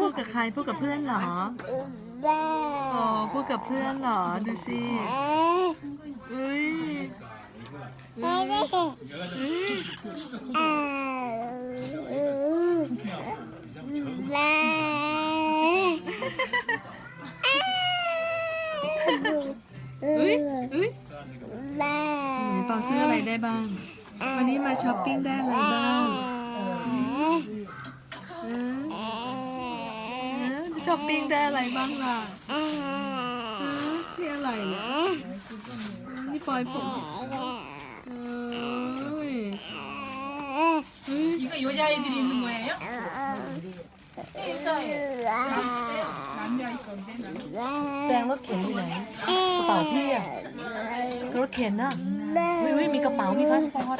พูดกับใครพูดกับเพื่อนเหรออ๋อพูดกับเพื่อนเหรอ ดูสิอุ้ยอุ้ยอุ้ เปาซื้ออะไรได้บ้าง วันนี้มาช้อปปิ้งได้อะไรบ้างเออเออช้อปปิ้งได้อะไรบ้างล่ะเออนี่อะไรเนี่ยนี่ปล่อยผมเอ้ยเฮ้ย 이거 여자아이들이 있는 거예요? 남자 있던데 나 แปลงรถเข็นอยู่ไหนกระเป๋าพี่อะรถเข็นอะ เฮ้ยเฮ้ยมีกระเป๋า มีพาสปอร์ต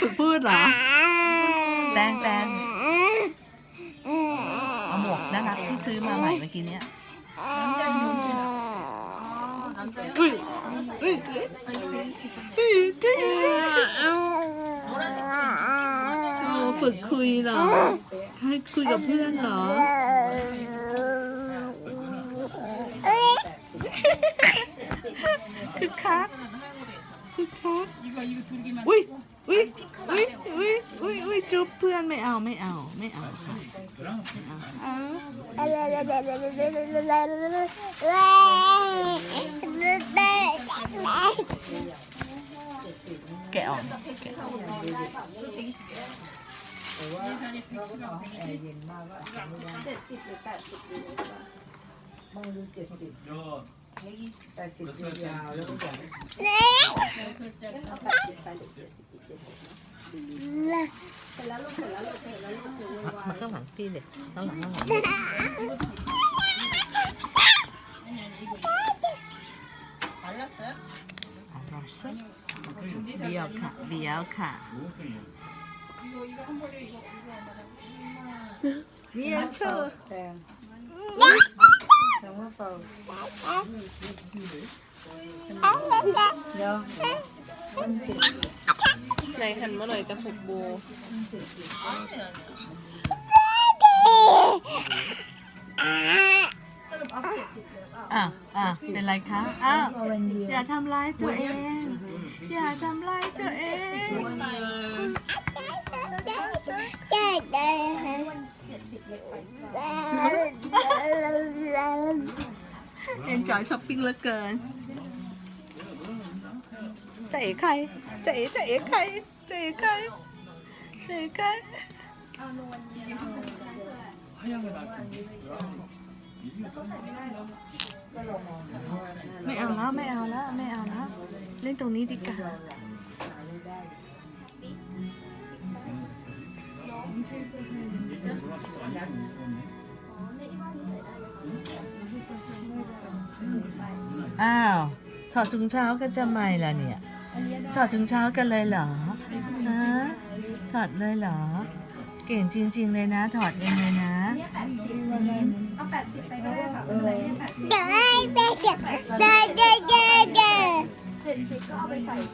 ฝึกพูดเหรอแปงแปงเอาหมวกน่ารัที่ซื้อมาใหม่เมื่อกี้เนี้ยน้ำใจนุ่ม ฝึกคุยเหรอ ให้คุยกับเพื่อนเหรอคือคักคือคัดอุ้ยอุ้ยอุ้ยอุ้ยอุ้ยอุ้ยจุ๊บเพื่อนไม่เอาไม่เอาไม่เอาค่ะไม่เอา แกะออกแกะออกเจ็ดสิบหรือแปดสิบดีมองดูเจ็ดสิบแปดสิบยาวแล้วก็แบบเอาแปดสิบไปหรือเจ็ดสิบอีกเจ็ดสิบนะเสร็จแล้วลูกเสร็จแล้วลูกเสร็จแล้วลูกหนูวางมาข้างหลังพี่เลยข้างหลังข้างหลัง อร่อยสุดเบียวค่ะเบียวค่ะเรียนเชื่อไหนหันมาหน่อยจะหกโบ เป็นไรคะ อ้าว อย่าทำร้ายตัวเอง อย่าทำร้ายตัวเองเอ็นจอยช้อปปิ้งเหลือเกินจะเอ๋ใครจะเอ๋จะเอ๋ใครจะเอ๋ใครจะเอ๋ใคร ไม่เอาแล้วไม่เอาแล้วไม่เอาแล้วเล่นตรงนี้ดีกว่าอ้าวถอดถุงเท้ากันจะไม่ล่ะเนี่ยถอดถุงเท้ากันเลยเหรอฮะถอดเลยเหรอ เก่งจริง ๆ เลยนะ ถอดเองเลยนะ เดี๋ยวให้ไปเก็บเดี๋ยวเดี๋ยวเดี๋ยว